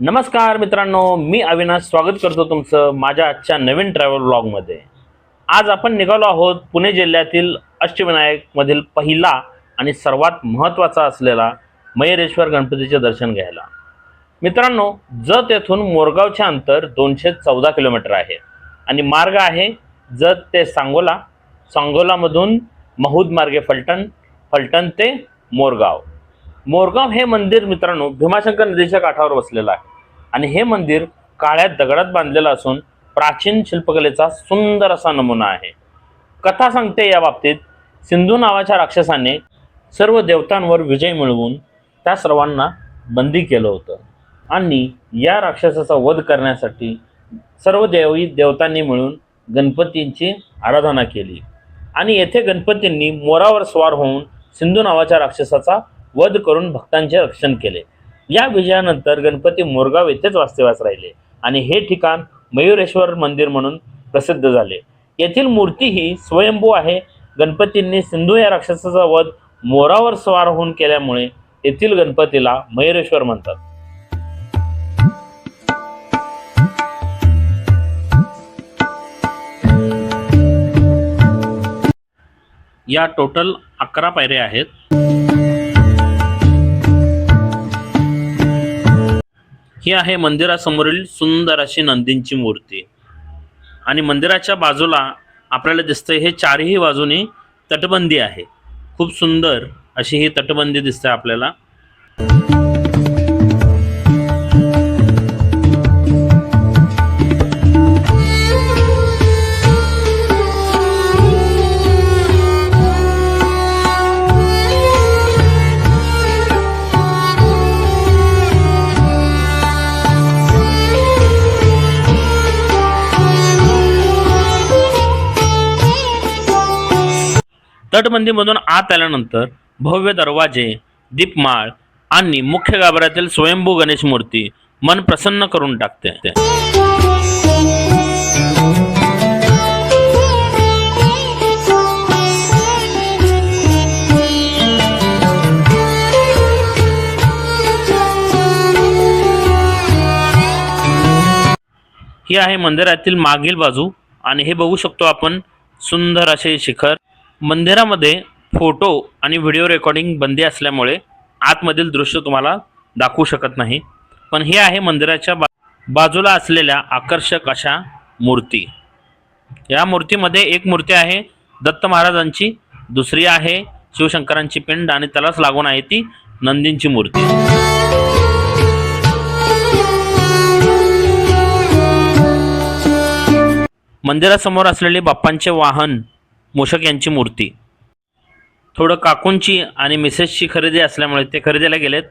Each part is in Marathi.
नमस्कार मित्रांनो मी अविनाश स्वागत करतो तुमचं माझ्या आजच्या नवीन ट्रॅव्हल ब्लॉगमध्ये आज आपण निघालो आहोत पुणे जिल्ह्यातील अष्टविनायकमधील पहिला आणि सर्वात महत्त्वाचा असलेला मयुरेश्वर गणपतीचे दर्शन घ्यायला. मित्रांनो जत येथून मोरगावचे अंतर दोनशे चौदा किलोमीटर आहे आणि मार्ग आहे जत ते सांगोला सांगोलामधून महूद मार्गे फलटण फलटण ते मोरगाव. मोरगाव हे मंदिर मित्रांनो भीमाशंकर नदीच्या काठावर वसलेलं आहे. आणि हे मंदिर काळ्या दगडात बांधलेलं असून प्राचीन शिल्पकलेचा सुंदर असा नमुना आहे. कथा सांगते या बाबतीत सिंधू नावाच्या राक्षसाने सर्व देवतांवर विजय मिळवून त्या सर्वांना बंदी केलं होतं. आणि या राक्षसाचा वध करण्यासाठी सर्व देवी देवतांनी मिळून गणपतींची आराधना केली. आणि येथे गणपतींनी मोरावर स्वार होऊन सिंधू नावाच्या राक्षसाचा वध करून भक्तांचे रक्षण केले. या विजयानंतर गणपती मोरगाव येथेच वास्तव्यास राहिले आणि हे ठिकाण मयुरेश्वर मंदिर म्हणून प्रसिद्ध झाले. येथील मूर्ती ही स्वयंभू आहे. गणपतींनी सिंधू या राक्षसाचा वध मोरावर स्वार होऊन केल्यामुळे येथील गणपतीला मयुरेश्वर म्हणतात. या टोटल अकरा पायऱ्या आहेत. ही आहे मंदिरासमोरील सुंदर अशी नंदींची मूर्ती. आणि मंदिराच्या बाजूला आपल्याला दिसतंय हे चारही बाजूनी तटबंदी आहे. खूप सुंदर अशी ही तटबंदी दिसते आपल्याला. तटबंदीमधून आत आल्यानंतर भव्य दरवाजे दीपमाळ आणि मुख्य गाभाऱ्यातील स्वयंभू गणेश मूर्ती मन प्रसन्न करून टाकते. ही आहे मंदिरातील मागील बाजू आणि हे बघू शकतो आपण सुंदर असे शिखर. मंदिरामध्ये फोटो आणि व्हिडिओ रेकॉर्डिंग बंदी असल्यामुळे आतमधील दृश्य तुम्हाला दाखवू शकत नाही. पण हे आहे मंदिराच्या बा बाजूला असलेल्या आकर्षक अशा मूर्ती. या मूर्तीमध्ये एक मूर्ती आहे दत्त महाराजांची. दुसरी आहे शिवशंकरांची पिंड आणि त्यालाच लागून आहे ती नंदींची मूर्ती. मंदिरासमोर असलेले बाप्पांचे वाहन मूषक यांची मूर्ती. थोडं काकूंची आणि मिसेसची खरेदी असल्यामुळे ते खरेदीला गेलेत.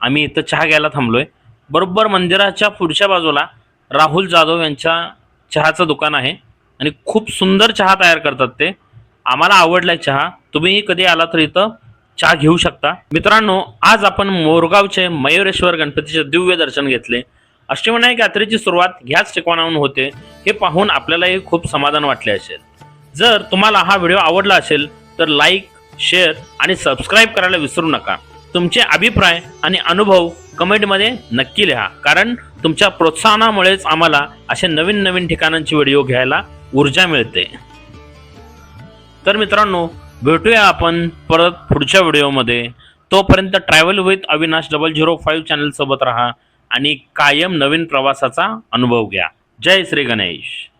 आम्ही इथं चहा घ्यायला थांबलो आहे बरोबर मंदिराच्या पुढच्या बाजूला राहुल जाधव यांच्या चहाचं दुकान आहे आणि खूप सुंदर चहा तयार करतात ते. आम्हाला आवडलाय चहा. तुम्हीही कधी आला तर इथं चहा घेऊ शकता. मित्रांनो आज आपण मोरगावचे मयुरेश्वर गणपतीचे दिव्य दर्शन घेतले. अष्टविनायक यात्रेची सुरुवात ह्याच ठिकाणाहून होते. हे पाहून आपल्यालाही खूप समाधान वाटले असेल. जर तुम्हाला हा व्हिडिओ आवडला असेल तर लाईक शेअर आणि सबस्क्राईब करायला विसरू नका. तुमचे अभिप्राय आणि अनुभव कमेंटमध्ये नक्की लिहा. कारण तुमच्या प्रोत्साहनामुळेच आम्हाला असे नवीन नवीन ठिकाणांची व्हिडिओ घ्यायला ऊर्जा मिळते. तर मित्रांनो भेटूया आपण परत पुढच्या व्हिडिओमध्ये. तोपर्यंत travel with Avinash double zero five चॅनलसोबत राहा आणि कायम नवीन प्रवासाचा अनुभव घ्या. जय श्री गणेश.